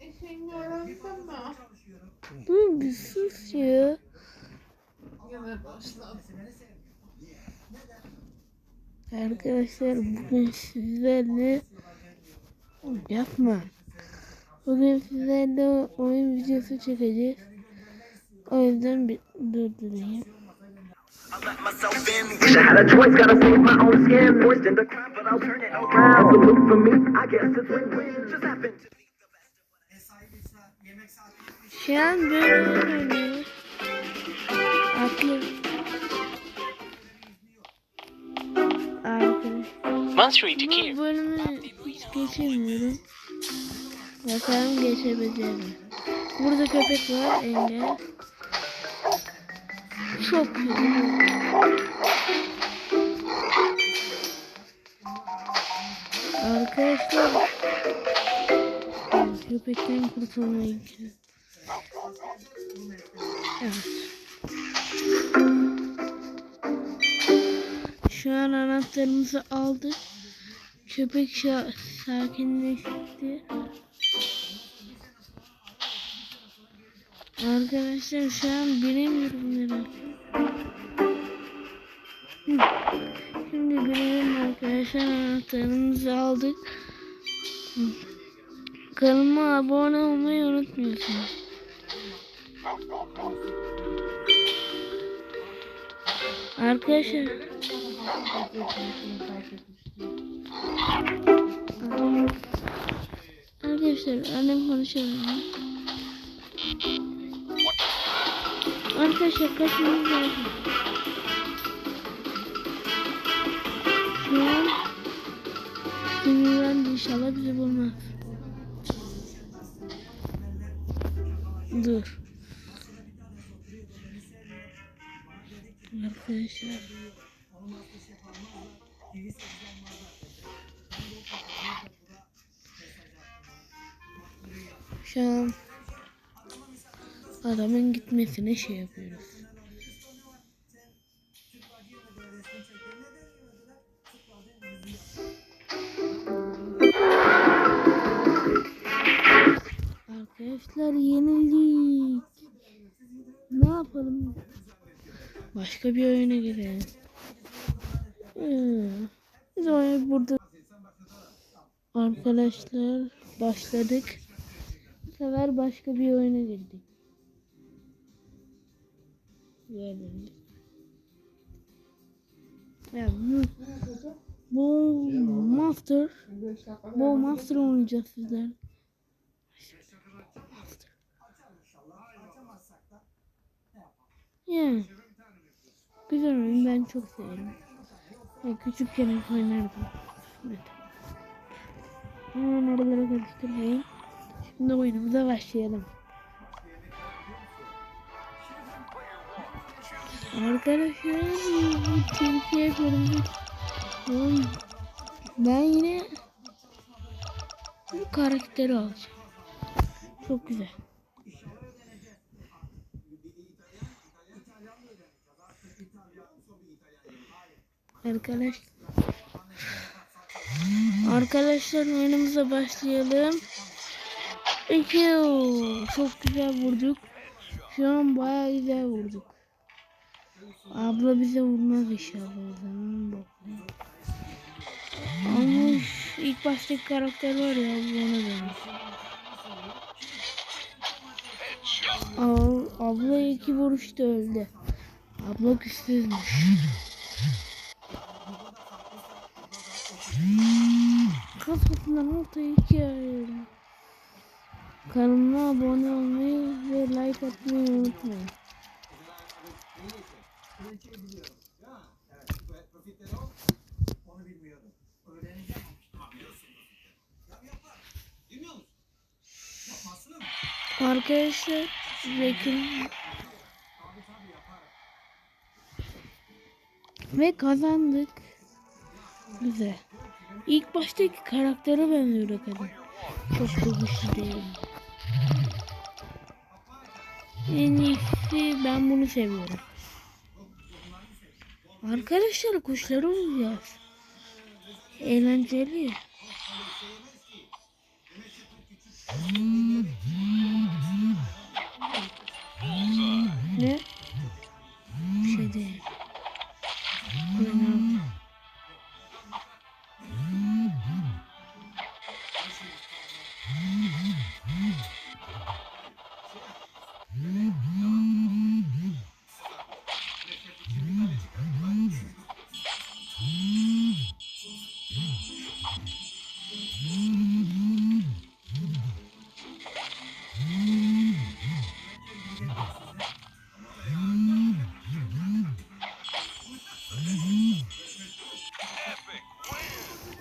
Eşeğin yorulsun mu? Dur bir sus ya. Gene başladı. Arkadaşlar bugün sizlerle yapma. Bugün sizlerle oyun videosu çekeceğiz. O yüzden bir durdurayım. Şu an böyle oynuyoruz. Aklı. Bu bölümü geçemiyorum. Bakalım geçebileceğim. Burada köpek var engel. Çok güzel. Arkadaşlar köpekten kurtulmaya gidiyorum. Evet. Şu an anahtarımızı aldık. Köpek şa- sakinleşti. Arkadaşlar şu an bilemiyorum nereye. Şimdi bilelim arkadaşlar anahtarımızı aldık. Kanalıma abone olmayı unutmuyorsunuz. Arkadaşlar Arkadaşlar annem konuşuyor. Arkadaşlar kaçmamız. İnşallah bizi bulmaz. Dur. Arkadaşlar. Şu an adamın gitmesine şey yapıyoruz. Arkadaşlar yenildik. Ne yapalım? Başka bir oyuna girelim. Ee, Biz oyunu burada Arkadaşlar başladık. Bu sefer başka bir oyuna girdik. Gördünüz. Bu Master bu Master oynayacağız sizler. Yani güzel oyun ben çok severim. Ya, küçükken hep oynardım. Evet. Hemen oraları karıştırmayın. Şimdi oyunumuza başlayalım. Arkadaşlar Türkiye bölümü Oy, Ben yine bu karakteri alacağım. Çok güzel. Arkadaş Arkadaşlar oyunumuza başlayalım. İki çok güzel vurduk. Şu an bayağı güzel vurduk. Abla bize vurmaz inşallah o zaman bakayım. Ama ilk baştaki karakter var ya bu ona dönmüş. Ab- Abla iki vuruşta öldü. Abla güçsüzmüş. Kafasından ortaya ayırdım. Kanalıma abone olmayı ve like atmayı unutmayın. Arkadaşlar reklam ve kazandık. Güzel. İlk baştaki karaktere benziyor o kadar. Çok da güçlü değilim. En iyisi ben bunu seviyorum. Arkadaşlar kuşları olacağız. Eğlenceli. ne? Bir şey değil.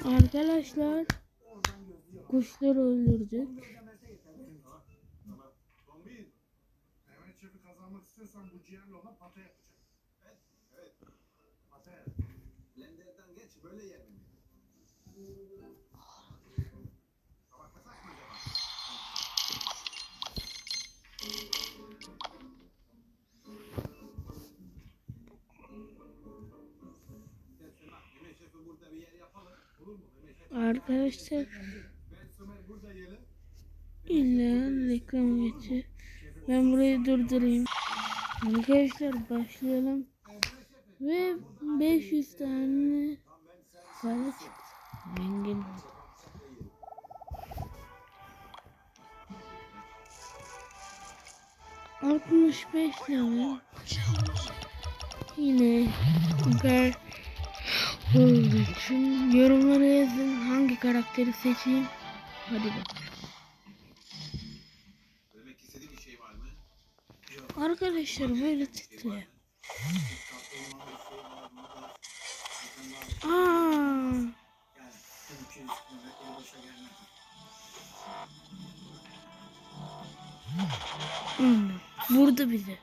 Evet. Pata yap. Blender'dan geç? Arkadaşlar illa reklam geçiyor. Ben burayı durdurayım. Arkadaşlar başlayalım. Ve 500 tane para çıktı. Zengin. Altmış beş lira. Yine süper için yorumlara yazın hangi karakteri seçeyim. Hadi bir şey var mı? Arkadaşlar böyle tıklıyor. Aa, hmm, vurdu bizi.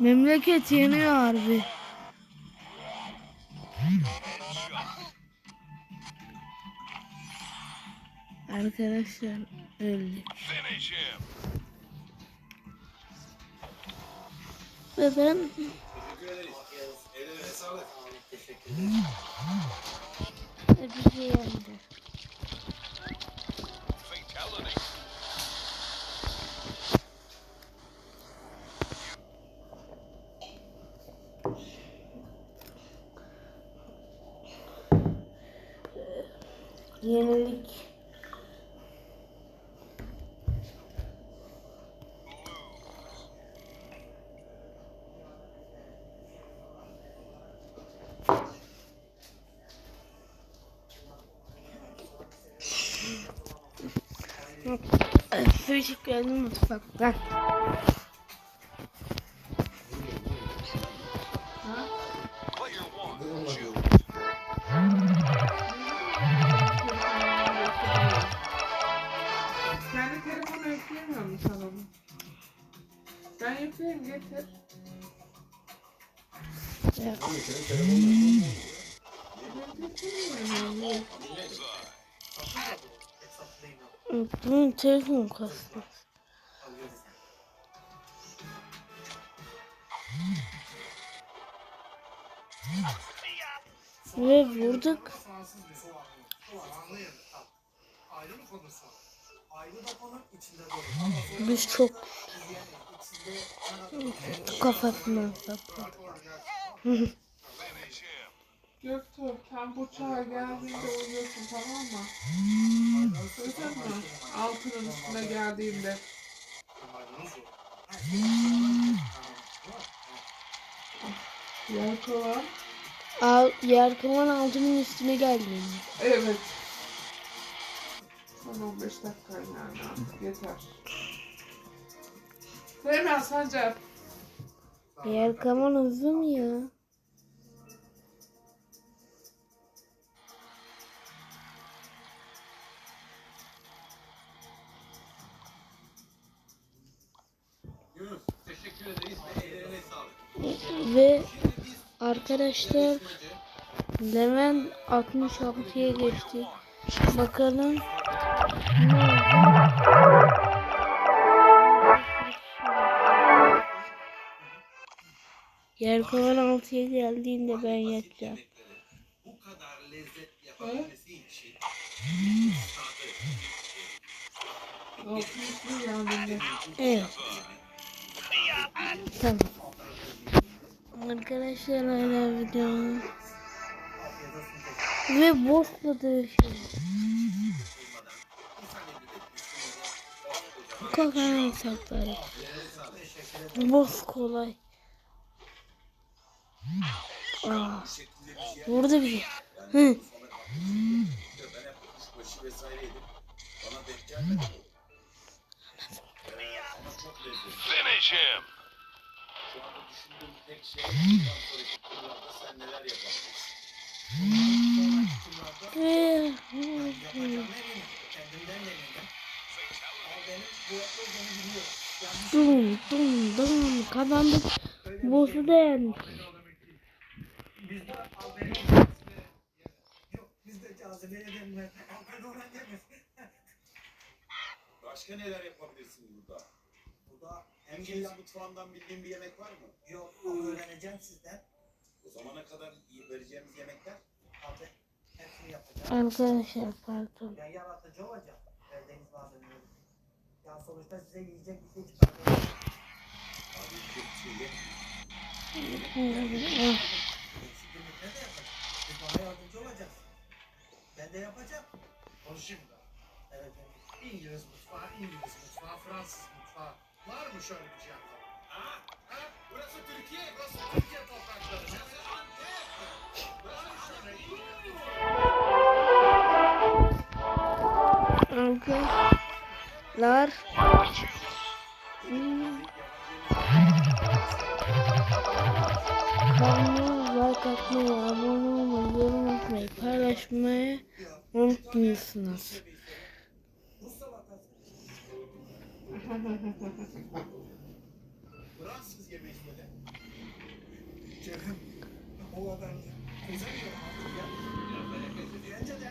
Memleket yanıyor harbi. Arkadaşlar öldük. Ve ben Teşekkür ederiz. Ellerine sağlık. Yenilik. İçip geldim mutfaktan. Getir. Ya, bunun telefonu kasmış. Ve vurduk. Ayrı mı konu Biz çok kafasından saplı. Göktuğ sen bu çağa geldiğinde uyuyorsun tamam mı? Duydun mu? Altının üstüne geldiğinde. Yer kovan. Al, Yarkıman altının üstüne geldi. Evet. Son 15 dakika yani artık yeter. Hemen Sancak. Yarkıman uzun ya. Yunus teşekkür ederiz ve ellerine sağlık. Ve arkadaşlar Levent 66'ya geçti. Bakalım? Yerkovan 6'ya geldiğinde ben yatacağım. Bu kadar lezzet yapabilmesi için. Evet. Tamam. Arkadaşlar hala videomuz. Ve bossla dövüşüyoruz. Kolay hesapları. Boz kolay. Aa, burada bir şey. Hı. Finish him. Şu anda düşündüğüm tek şey bundan sonraki turlarda sen neler yaparsın? Sonraki turlarda kendimden yeniden dum dum dum kazandık. Boss'u da yendik. Başka neler yapabilirsin burada? Burada İngiliz mutfağından bildiğin bir yemek var mı? yok onu öğreneceğim sizden. O zamana kadar vereceğimiz yemekler? Abi hepsini yapacağım. Arkadaşlar pardon. Ben yaratıcı olacağım. Verdiğiniz malzemeleri. Ya sonuçta size yiyecek bir şey çıkartacağım. Abi çok şey ye. Eksiklikle de yapacağım. Siz bana yardımcı olacaksınız. Ben de yapacağım. Konuşayım da. Evet. İngiliz mutfağı, İngiliz mutfağı, Fransız mutfağı. Var mı şöyle bir şey? Ha? Ha? Burası Türkiye, burası Türkiye toprakları. Burası Antep. Burası şöyle İngiliz Arkadaşlar Hmm. Kanalıma like atmayı, abone olmayı, yorum atmayı, paylaşmayı unutmuyorsunuz. Fransız söyle. Canım. O kadar artık ya. Bence de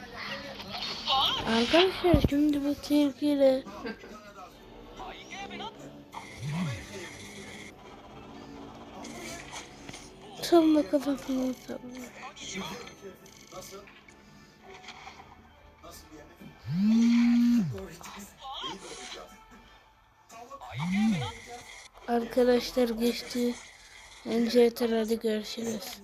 Arkadaşlar şimdi bu tilkiyle da kafasını doğrayacağız? Arkadaşlar geçti. Yeter hadi görüşürüz.